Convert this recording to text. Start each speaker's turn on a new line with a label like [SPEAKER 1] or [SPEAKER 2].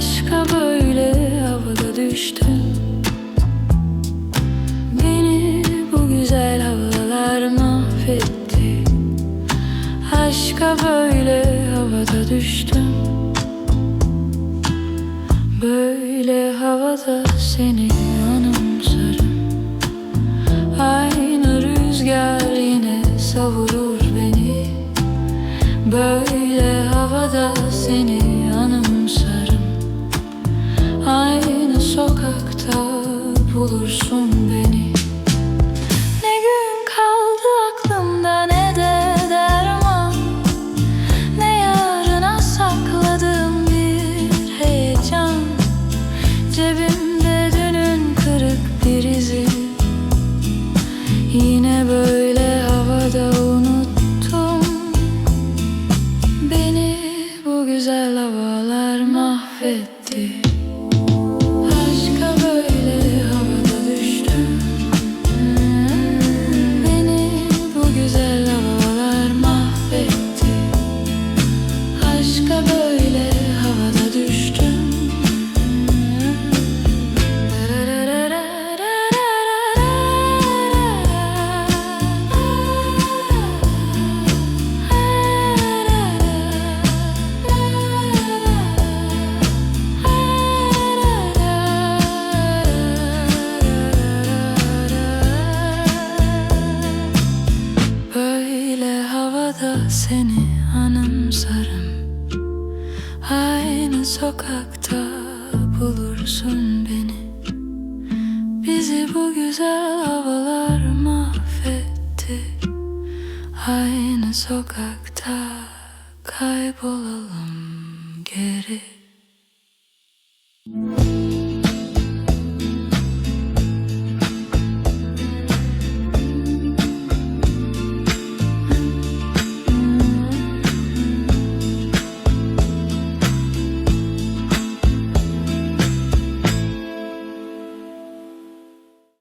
[SPEAKER 1] aşka böyle havada düştün. Beni bu güzel havalar mahvetti. Aşka böyle havada düştüm. Böyle havada seni anımsarım. Aynı rüzgar yine savurur beni. Böyle havada seni bulursun beni. Ne gün kaldı aklımda ne de derman. Ne yarına sakladığım bir heyecan. Cebimde dünün kırık bir izi. Yine böyle havada unuttum. Beni bu güzel havalar mahvetti havada seni anımsarım. Aynı sokakta bulursun beni. Bizi bu güzel havalar mahvetti. Aynı sokakta kaybolalım geri